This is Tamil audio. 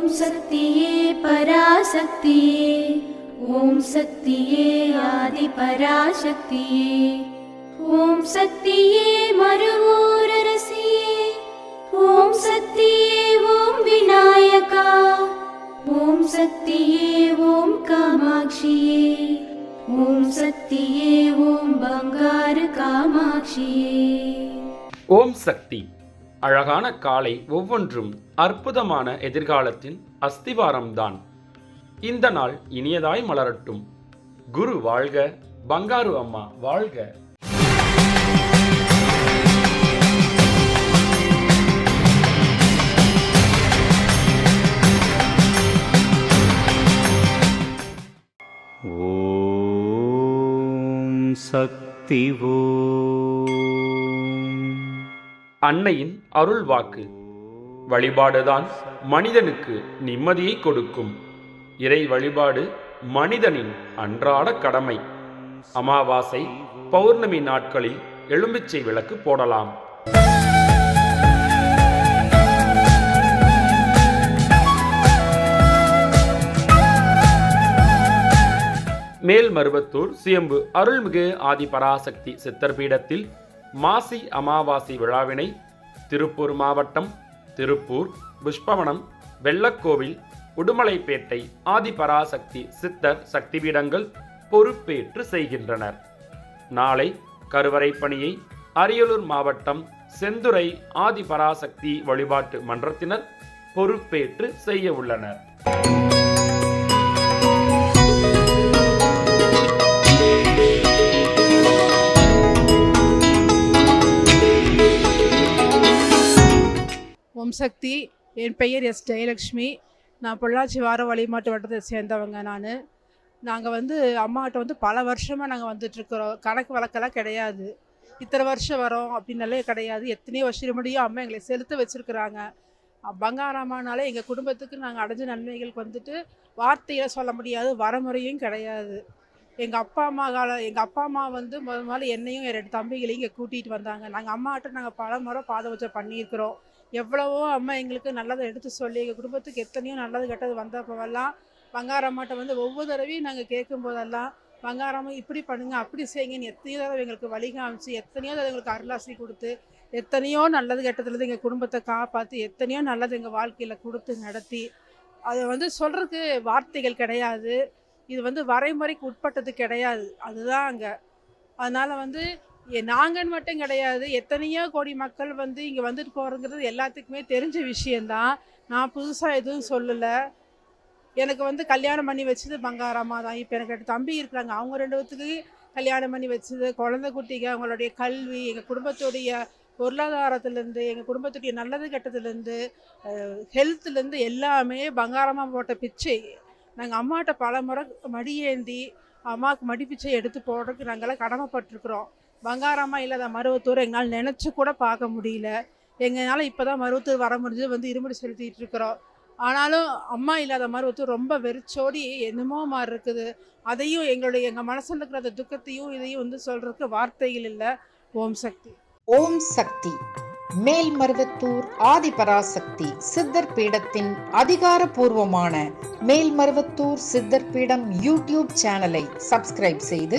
ஓம் சக்தியே பராசக்தியே. ஓம் சக்தியே ஆதி பராசக்தியே. ஓம் சக்தியே மறுவூரரசியே ஓம் சக்தியே ஓம் விநாயகா. ஓம் சக்தியே ஓம் காமாட்சியே. ஓம் சக்தியே ஓம் பங்காரு காமாட்சியே. ஓம் சக்தி. அழகான காலை ஒவ்வொன்றும் அற்புதமான எதிர்காலத்தின் அஸ்திவாரம்தான். இந்த நாள் இனியதாய் மலரட்டும். குரு வாழ்க பங்காரு அம்மா வாழ்க. ॐ சக்தி ஓ அன்னையின் அருள் வாக்கு வழிபாடுதான் மனிதனுக்கு நிம்மதியை கொடுக்கும். இறை வழிபாடு மனிதனின் அன்றாட கடமை. அமாவாசை பௌர்ணமி நாட்களில் எலும்பிச்சை விளக்கு போடலாம். மேல்மருவத்தூர் சியம்பு அருள்மிகு ஆதிபராசக்தி சித்தர் பீடத்தில் மாசி அமாவாசை விழாவினை திருப்பூர் மாவட்டம் திருப்பூர் புஷ்பவனம் வெள்ளக்கோவில் உடுமலைப்பேட்டை ஆதிபராசக்தி சித்தர் சக்தி பீடங்கள் பொறுப்பேற்று செய்கின்றனர். நாளை கருவறை பணியை அரியலூர் மாவட்டம் செந்துறை ஆதிபராசக்தி வழிபாட்டு மன்றத்தினர் பொறுப்பேற்று செய்ய உள்ளனர். ஓம் சக்தி. என் பெயர் எஸ். ஜெயலக்ஷ்மி. நான் பொள்ளாச்சி வார வழிமாட்டு வட்டத்தை சேர்ந்தவங்க நான். நாங்கள் வந்து அம்மாட்ட வந்து பல வருஷமாக நாங்கள் வந்துட்டுருக்குறோம் கணக்கு வழக்கெல்லாம் கிடையாது. இத்தனை வருஷம் வரோம் அப்படின்னாலே கிடையாது. எத்தனையோ வருஷம் முடியும் அம்மா எங்களை செலுத்த வச்சுருக்குறாங்க. பங்காரம்மானாலே எங்கள் குடும்பத்துக்கு நாங்கள் அடைஞ்ச நன்மைகளுக்கு வந்துட்டு வார்த்தையில் சொல்ல முடியாது வரமுறையும் கிடையாது. எங்கள் அப்பா அம்மா கால எங்கள் அப்பா அம்மா வந்து முதல் முதல்ல என்னையும் என் ரெண்டு தம்பிகளையும் இங்கே கூட்டிகிட்டு வந்தாங்க. நாங்கள் அம்மாட்ட நாங்கள் பல முறை பாதவச்சம் பண்ணியிருக்கிறோம். எவ்வளவோ அம்மா எங்களுக்கு நல்லதை எடுத்து சொல்லி எங்கள் குடும்பத்துக்கு எத்தனையோ நல்லது கெட்டது வந்தப்போவெல்லாம் பங்காரம்மாட்ட வந்து ஒவ்வொரு தடவையும் நாங்கள் கேட்கும் போதெல்லாம் பங்காரம்மா இப்படி பண்ணுங்க அப்படி செய்யுங்கன்னு எத்தனையோ தடவை எங்களுக்கு வழி காமிச்சு எத்தனையோ தடவை எங்களுக்கு அருளாசி கொடுத்து எத்தனையோ நல்லது கெட்டதுலேருந்து எங்கள் குடும்பத்தை காப்பாற்றி எத்தனையோ நல்லது எங்கள் வாழ்க்கையில் கொடுத்து நடத்தி அதை வந்து சொல்கிறதுக்கு வார்த்தைகள் கிடையாது. இது வந்து வரைமுறைக்கு உட்பட்டது கிடையாது. அதுதான் அங்கே. அதனால் வந்து நாங்கன்னு மட்டும் கிடையாது. எத்தனையோ கோடி மக்கள் வந்து இங்கே வந்துட்டு போகிறங்கிறது எல்லாத்துக்குமே தெரிஞ்ச விஷயந்தான் நான் புதுசாக எதுவும் சொல்லலை. எனக்கு வந்து கல்யாணம் பண்ணி வச்சது பங்காரம்மா தான். இப்போ எனக்கு ரெண்டு தம்பி இருக்கிறாங்க. அவங்க ரெண்டு பேத்துக்கு கல்யாணம் பண்ணி வச்சது. குழந்தை குட்டிங்க அவங்களுடைய கல்வி எங்கள் குடும்பத்துடைய பொருளாதாரத்துலேருந்து எங்கள் குடும்பத்துடைய நல்லது கெட்டதுலேருந்து ஹெல்த்துலேருந்து எல்லாமே பங்காரம்மா போட்ட பிச்சை. நாங்கள் அம்மாட்ட பல முறை மடியேந்தி அம்மாவுக்கு மடி பிச்சை எடுத்து போடுறதுக்கு நாங்கள்லாம் கடமைப்பட்டிருக்கிறோம். பங்காரம்மா இல்லாத மருவத்தூர் எங்களால் நினச்சி கூட பார்க்க முடியல. எங்களால் இப்போ தான் மருவத்தூர் வர முடிஞ்சது வந்து இருமுடி செலுத்திட்டு இருக்கிறோம். ஆனாலும் அம்மா இல்லாத மருவத்தூர் ரொம்ப வெறிச்சோடி என்னமோ மாதிரி இருக்குது. அதையும் எங்களுடைய எங்கள் மனசில் இருக்கிற அந்த துக்கத்தையும் இதையும் வந்து சொல்கிறதுக்கு வார்த்தைகள் இல்லை. ஓம் சக்தி. ஓம் சக்தி. மேல்மருவத்தூர் ஆதிபராசக்தி சித்தர் பீடத்தின் அதிகாரப்பூர்வமான மேல்மருவத்தூர் சித்தர் பீடம் யூடியூப் சேனலை சப்ஸ்கிரைப் செய்து